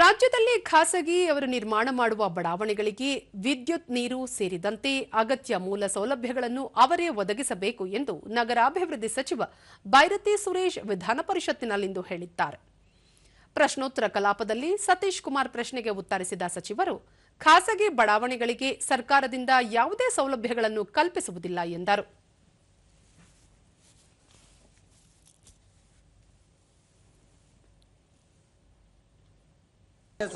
ರಾಜ್ಯದಲ್ಲಿ ಖಾಸಗಿ ಅವರು ನಿರ್ಮಾಣ ಮಾಡುವ ಬಡಾವಣೆಗಳಿಗೆ ವಿದ್ಯುತ್ ನೀರು ಸೇರಿದಂತೆ ಅಗತ್ಯ ಮೂಲ ಸೌಲಭ್ಯಗಳನ್ನು ಅವರೇ ಒದಗಿಸಬೇಕು ಎಂದು ನಗರಾಭಿವೃದ್ಧಿ ಸಚಿವ ಬೈರತಿ ಸುರೇಶ್ ವಿಧಾನ ಪರಿಷತ್ತಿನಲ್ಲಿಂದು ಹೇಳಿದ್ದಾರೆ. ಪ್ರಶ್ನೋತ್ತರ ಕಲಾಪದಲ್ಲಿ ಸತೀಶ್ ಕುಮಾರ್ ಪ್ರಶ್ನೆಗೆ ಉತ್ತರಿಸಿದ ಸಚಿವರು, ಖಾಸಗಿ ಬಡಾವಣೆಗಳಿಗೆ ಸರ್ಕಾರದಿಂದ ಯಾವುದೇ ಸೌಲಭ್ಯಗಳನ್ನು ಕಲ್ಪಿಸುವುದಿಲ್ಲ ಎಂದರು.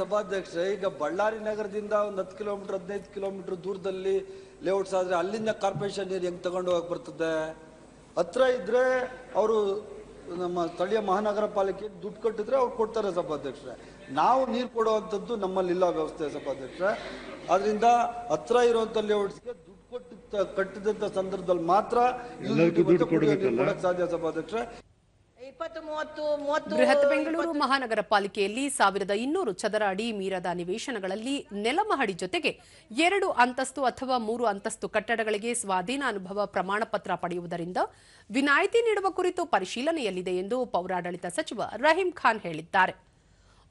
ಸಭಾಧ್ಯಕ್ಷರೇ ಈಗ ಬಳ್ಳಾರಿ ನಗರದಿಂದ ಒಂದು ಹತ್ತು ಕಿಲೋಮೀಟರ್ ಹದಿನೈದು ಕಿಲೋಮೀಟರ್ ದೂರದಲ್ಲಿ ಲೇಔಟ್ಸ್ ಆದ್ರೆ ಅಲ್ಲಿಂದ ಕಾರ್ಪೊರೇಷನ್ ನೀರು ಹೆಂಗ್ ತಗೊಂಡು ಹೋಗಕ್ ಬರ್ತದೆ? ಹತ್ರ ಇದ್ರೆ ಅವರು ನಮ್ಮ ಸ್ಥಳೀಯ ಮಹಾನಗರ ಪಾಲಿಕೆ ದುಡ್ಡು ಕಟ್ಟಿದ್ರೆ ಅವ್ರು ಕೊಡ್ತಾರೆ ಸಭಾಧ್ಯಕ್ಷರೇ. ನಾವು ನೀರು ಕೊಡುವಂಥದ್ದು ನಮ್ಮಲ್ಲಿಲ್ಲ ವ್ಯವಸ್ಥೆ ಸಭಾಧ್ಯಕ್ಷರೇ. ಅದರಿಂದ ಹತ್ರ ಇರುವಂಥ ಲೇಔಟ್ಸ್ಗೆ ದುಡ್ಡು ಕೊಟ್ಟು ಕಟ್ಟಿದಂಥ ಸಂದರ್ಭದಲ್ಲಿ ಮಾತ್ರ? ಸಾಧ್ಯ ಸಭಾಧ್ಯಕ್ಷರೇ. ಮೂವತ್ತು ಬೃಹತ್ ಬೆಂಗಳೂರು ಮಹಾನಗರ ಪಾಲಿಕೆಯಲ್ಲಿ ಸಾವಿರದ ಇನ್ನೂರು ಚದರ ಅಡಿ ಮೀರದ ನಿವೇಶನಗಳಲ್ಲಿ ನೆಲಮಹಡಿ ಜೊತೆಗೆ ಎರಡು ಅಂತಸ್ತು ಅಥವಾ ಮೂರು ಅಂತಸ್ತು ಕಟ್ಟಡಗಳಿಗೆ ಸ್ವಾಧೀನಾನುಭವ ಪ್ರಮಾಣ ಪತ್ರ ಪಡೆಯುವುದರಿಂದ ವಿನಾಯಿತಿ ನೀಡುವ ಕುರಿತು ಪರಿಶೀಲನೆಯಲ್ಲಿದೆ ಎಂದು ಪೌರಾಡಳಿತ ಸಚಿವ ರಹೀಂ ಖಾನ್ ಹೇಳಿದ್ದಾರೆ.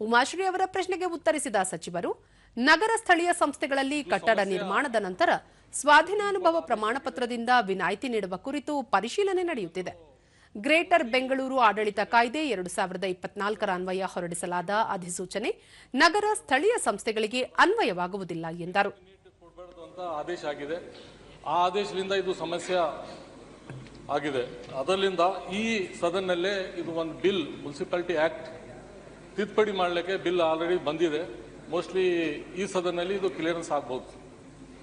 ಉಮಾಶ್ರೀ ಅವರ ಪ್ರಶ್ನೆಗೆ ಉತ್ತರಿಸಿದ ಸಚಿವರು ನಗರ ಸ್ಥಳೀಯ ಸಂಸ್ಥೆಗಳಲ್ಲಿ ಕಟ್ಟಡ ನಿರ್ಮಾಣದ ನಂತರ ಸ್ವಾಧೀನಾನುಭವ ಪ್ರಮಾಣ ಪತ್ರದಿಂದ ವಿನಾಯಿತಿ ನೀಡುವ ಕುರಿತು ಪರಿಶೀಲನೆ ನಡೆಯುತ್ತಿದೆ. ಗ್ರೇಟರ್ ಬೆಂಗಳೂರು ಆಡಳಿತ ಕಾಯ್ದೆ ಎರಡು ಸಾವಿರದ ಇಪ್ಪತ್ನಾಲ್ಕರ ಅನ್ವಯ ಹೊರಡಿಸಲಾದ ಅಧಿಸೂಚನೆ ನಗರ ಸ್ಥಳೀಯ ಸಂಸ್ಥೆಗಳಿಗೆ ಅನ್ವಯವಾಗುವುದಿಲ್ಲ ಎಂದರು. ಆದೇಶ ಆಗಿದೆ. ಆ ಆದೇಶದಿಂದ ಇದು ಸಮಸ್ಯೆ ಆಗಿದೆ. ಅದರಿಂದ ಈ ಸದನ್ನಲ್ಲೇ ಇದು ಒಂದು ಬಿಲ್, ಮುನ್ಸಿಪಾಲಿಟಿ ಆಕ್ಟ್ ತಿದ್ದುಪಡಿ ಮಾಡಲಿಕ್ಕೆ ಬಿಲ್ ಆಲ್ರೆಡಿ ಬಂದಿದೆ. ಮೋಸ್ಟ್ಲಿ ಈ ಸದನ್ನಲ್ಲಿ ಇದು ಕ್ಲಿಯರೆನ್ಸ್ ಆಗ್ಬೋದು.